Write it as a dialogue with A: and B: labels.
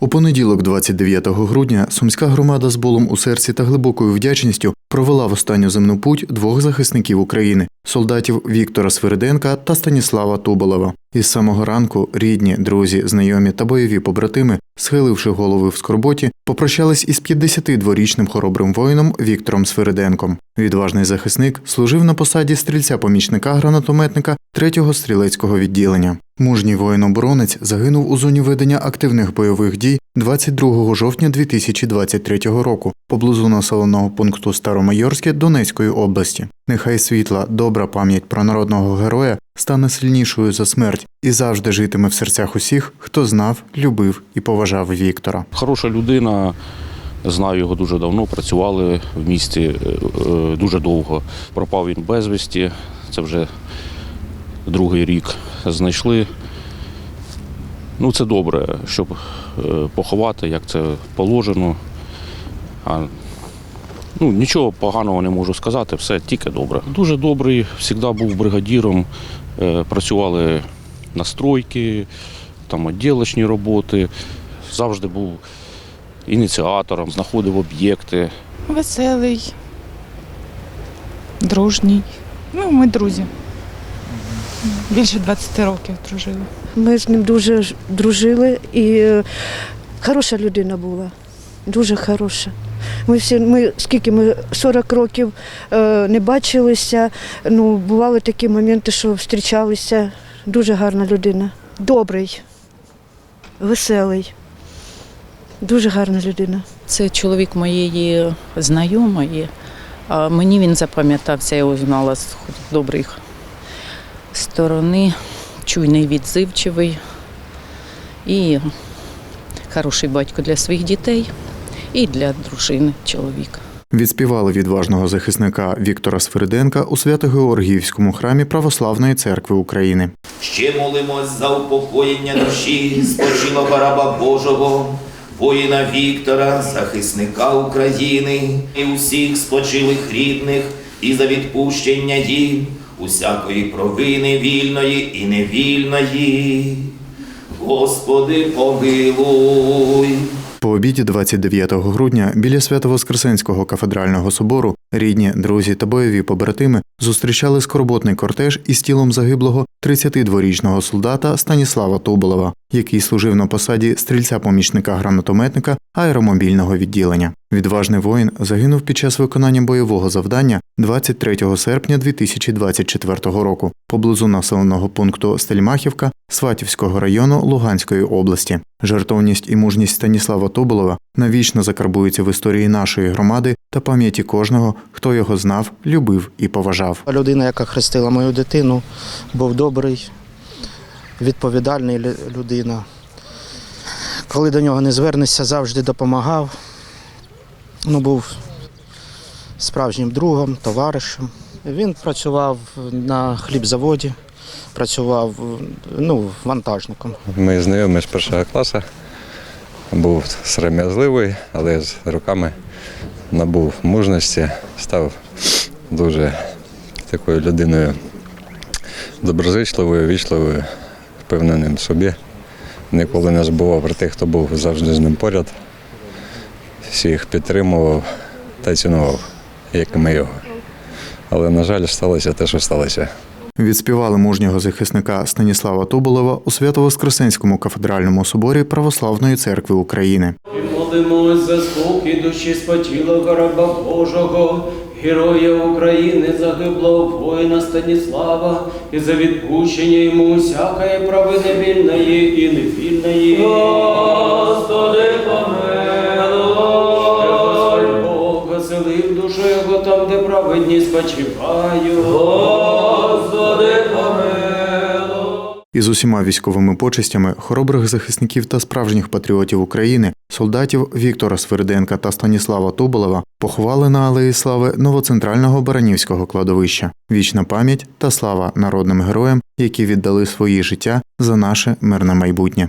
A: У понеділок, 29 грудня, сумська громада з болом у серці та глибокою вдячністю провела в останню земну путь двох захисників України солдатів Віктора Свириденка та Станіслава Туболева. Із самого ранку рідні, друзі, знайомі та бойові побратими, схиливши голови в скорботі, попрощались із 52-річним хоробрим воїном Віктором Свириденком. Відважний захисник служив на посаді стрільця-помічника гранатометника 3-го стрілецького відділення. Мужній воїн-оборонець загинув у зоні ведення активних бойових дій 22 жовтня 2023 року поблизу населеного пункту Старомайорське Донецької області. Нехай світла, добра пам'ять про народного героя стане сильнішою за смерть і завжди житиме в серцях усіх, хто знав, любив і поважав Віктора.
B: Хороша людина. Знаю його дуже давно, працювали в місті е, е, дуже довго. Пропав він безвісті, це вже другий рік знайшли. Ну, це добре, щоб е, поховати, як це положено. А, ну, нічого поганого не можу сказати, все тільки добре. Дуже добрий, завжди був бригадіром, е, працювали на стройки, там відділочні роботи, завжди був ініціатором, знаходив об'єкти.
C: Веселий, дружній. Ну, ми друзі. Більше 20 років дружили.
D: Ми з ним дуже дружили і е, хороша людина була. Дуже хороша. Ми всі, ми скільки ми 40 років е, не бачилися. Ну, бували такі моменти, що зустрічалися. Дуже гарна людина. Добрий, веселий. Дуже гарна людина.
E: Це чоловік моєї знайомої. А мені він запам'ятався, я його знала з добрих сторони, чуйний, відзивчивий і хороший батько для своїх дітей і для дружини чоловіка.
A: Відспівали відважного захисника Віктора Свириденка у Свято-Георгіївському храмі Православної церкви України.
F: Ще молимось за упокоєння душі спочилого раба Божого, воїна Віктора, захисника України і усіх спочилих рідних, і за відпущення їм усякої провини вільної і невільної. Господи, помилуй.
A: По обіді 29 грудня біля Свято-Воскресенського кафедрального собору рідні, друзі та бойові побратими зустрічали скорботний кортеж із тілом загиблого 32-річного солдата Станіслава Туболева, який служив на посаді стрільця-помічника гранатометника аеромобільного відділення. Відважний воїн загинув під час виконання бойового завдання 23 серпня 2024 року поблизу населеного пункту Стельмахівка Сватівського району Луганської області. Жертовність і мужність Станіслава Тоболова навічно закарбуються в історії нашої громади та пам'яті кожного, хто його знав, любив і поважав.
G: Людина, яка хрестила мою дитину, був добрий, відповідальний людина. Коли до нього не звернешся, завжди допомагав. Ну, був справжнім другом, товаришем. Він працював на хлібзаводі, працював ну, вантажником.
H: Ми знайомі з першого класу. Був сором'язливий, але з роками набув мужності, став дуже такою людиною доброзичливою, вічливою, впевненим в собі. Ніколи не забував про тих, хто був завжди з ним поряд. Всіх підтримував та цінував, як і ми його. Але, на жаль, сталося те, що сталося.
A: Відспівали мужнього захисника Станіслава Туболова у Свято-Воскресенському кафедральному соборі Православної церкви України.
I: І молимось за спокій душі спотілого раба Божого, героя України, загиблого воїна Станіслава, і за відпущення йому всякої провини вільної і невільної. Праведні спочивають. Господи, помилуй!
A: Із усіма військовими почестями хоробрих захисників та справжніх патріотів України, солдатів Віктора Свириденка та Станіслава Туболова поховали на Алеї Слави новоцентрального Баранівського кладовища. Вічна пам'ять та слава народним героям, які віддали свої життя за наше мирне майбутнє.